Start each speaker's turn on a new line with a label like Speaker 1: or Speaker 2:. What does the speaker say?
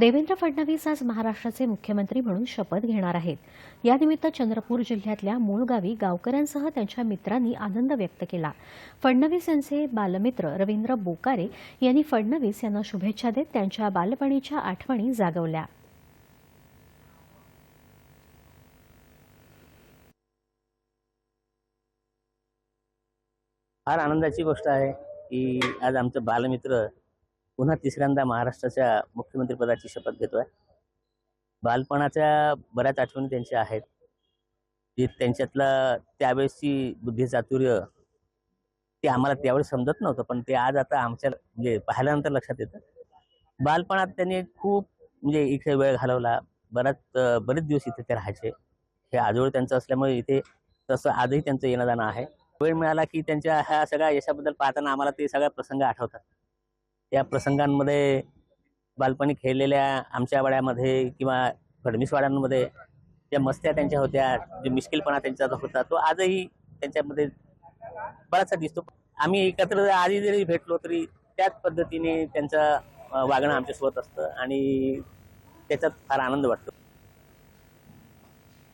Speaker 1: देवेंद्र फडणवीस आज महाराष्ट्राचे मुख्यमंत्री म्हणून शपथ घेणार आहेत. यानिमित्त चंद्रपूर जिल्ह्यातल्या मूळ गावी गावकऱ्यांसह त्यांच्या मित्रांनी आनंद व्यक्त केला. फडणवीस यांचे बालमित्र रवींद्र बोकारे यांनी फडणवीस यांना शुभेच्छा देत त्यांच्या बालपणीच्या आठवणी जागवल्या.
Speaker 2: फार आनंदाची गोष्ट आहे की आज आमचे बालमित्र पुन्हा तिसऱ्यांदा महाराष्ट्राच्या मुख्यमंत्रीपदाची शपथ घेतो आहे बालपणाच्या बऱ्याच आठवणी त्यांच्या आहेत. जे त्यांच्यातलं त्यावेळेसची बुद्धी चातुर्य ते आम्हाला त्यावेळेस समजत नव्हतं पण ते आज आता आमच्या म्हणजे पाहिल्यानंतर लक्षात येतं. बालपणात त्यांनी खूप म्हणजे इथे वेळ घालवला. बराच बरेच दिवस इथे ते राहायचे. हे आजोळ त्यांचं असल्यामुळे इथे तसं आजही त्यांचं येणं जाणं आहे. वेळ मिळाला की त्यांच्या ह्या सगळ्या यशाबद्दल पाहताना आम्हाला ते सगळ्या प्रसंग आठवतात. त्या प्रसंगांमध्ये बालपणी खेळलेल्या आमच्या वाड्यामध्ये किंवा फडणवीसवाड्यांमध्ये ज्या मस्त्या त्यांच्या होत्या जे मिश्किलपणा त्यांचा होता तो आजही त्यांच्यामध्ये बराचसा दिसतो. आम्ही एकत्र आधी जरी भेटलो तरी त्याच पद्धतीने त्यांचं वागणं आमच्यासोबत असतं आणि त्याच्यात फार आनंद वाटतो.